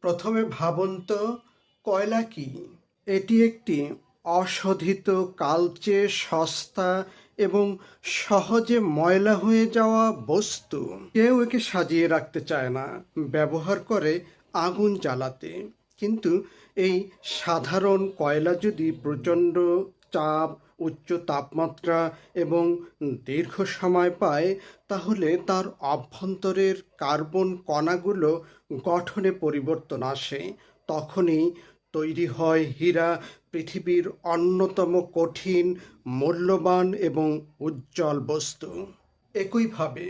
প্রথমে ভাবুন তো কয়লা কি? এটি একটি অশোধিত কালচে সস্তা এবং সহজে ময়লা হয়ে যাওয়া বস্তু। কেউ একে সাজিয়ে রাখতে চায় না, ব্যবহার করে আগুন জ্বালাতে। কিন্তু এই সাধারণ কয়লা যদি প্রচণ্ড চাপ উচ্চ তাপমাত্রা এবং দীর্ঘ সময় পায়, তাহলে তার অভ্যন্তরের কার্বন কণাগুলো গঠনে পরিবর্তন আসে। তখনই তৈরি হয় হীরা, পৃথিবীর অন্যতম কঠিন, মূল্যবান এবং উজ্জ্বল বস্তু। একইভাবে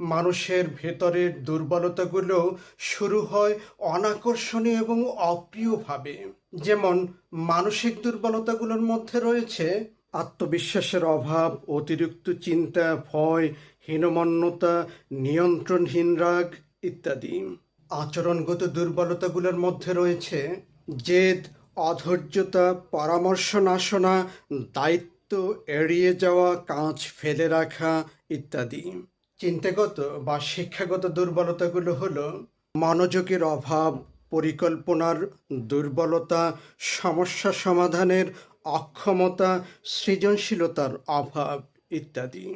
মানুষের ভেতরের দুর্বলতাগুলো শুরু হয় অনাকর্ষণীয় এবং অপ্রিয়ভাবে। যেমন মানসিক দুর্বলতাগুলোর মধ্যে রয়েছে আত্মবিশ্বাসের অভাব, অতিরিক্ত চিন্তা, ভয়, হীনমন্যতা, নিয়ন্ত্রণহীন রাগ ইত্যাদি। আচরণগত দুর্বলতাগুলোর মধ্যে রয়েছে জেদ, অধৈর্যতা পরামর্শ না শোনা দায়িত্ব এড়িয়ে যাওয়া কাজ ফেলে রাখা ইত্যাদি। চিন্তাগত বা শিক্ষাগত দুর্বলতাগুলো হলো মনোযোগের অভাব, পরিকল্পনার দুর্বলতা, সমস্যা সমাধানের অক্ষমতা, সৃজনশীলতার অভাব ইত্যাদি।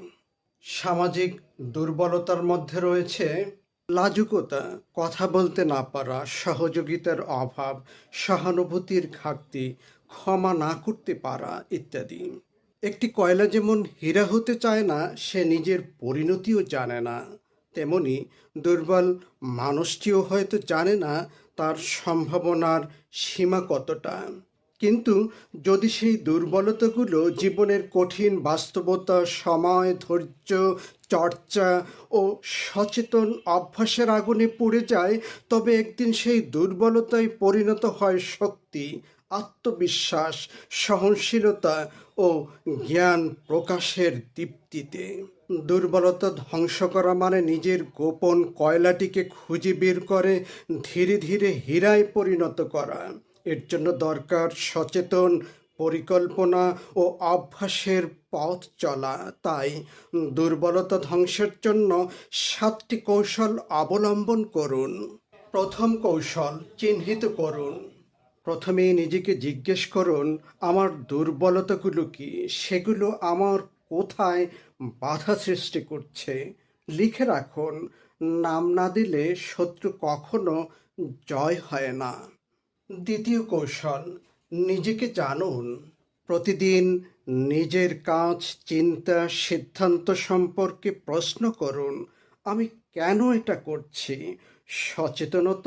সামাজিক দুর্বলতার মধ্যে রয়েছে লাজুকতা, কথা বলতে না পারা, সহযোগিতার অভাব, সহানুভূতির ঘাটতি, ক্ষমা না করতে পারা ইত্যাদি। একটি কয়লা যেমন হীরা হতে চায় না, সে নিজের পরিণতিও জানে না। তেমনি দুর্বল মানুষটিও হয়তো জানে না তার সম্ভাবনার সীমা কতটা। কিন্তু যদি সেই দুর্বলতাগুলো জীবনের কঠিন বাস্তবতা, সময়, ধৈর্য, চর্চা ও সচেতন অভ্যাসের আগুনে পুড়ে যায়, তবে একদিন সেই দুর্বলতায় পরিণত হয় শক্তি, আত্মবিশ্বাস, সহনশীলতা ও জ্ঞান প্রকাশের দীপ্তিতে। দুর্বলতা ধ্বংস করা মানে নিজের গোপন কয়লাটিকে খুঁজে বের করে ধীরে ধীরে হীরায় পরিণত করা। এর জন্য দরকার সচেতন, পরিকল্পনা ও অভ্যাসের পথ চলা। তাই দুর্বলতা ধ্বংসের জন্য সাতটি কৌশল অবলম্বন করুন। প্রথম কৌশল, চিহ্নিত করুন। প্রথমে নিজেকে জিজ্ঞেস করুন, আমার দুর্বলতাগুলো কি? সেগুলো আমার কোথায় বাধা সৃষ্টি করছে? লিখে রাখুন, নাম না দিলে শত্রু কখনো জয় হয় না। দ্বিতীয় কৌশল, নিজেকে জানুন। প্রতিদিন নিজের কাজ, চিন্তা, সিদ্ধান্ত সম্পর্কে প্রশ্ন করুন, আমি কেন এটা করছি? সচেতনতা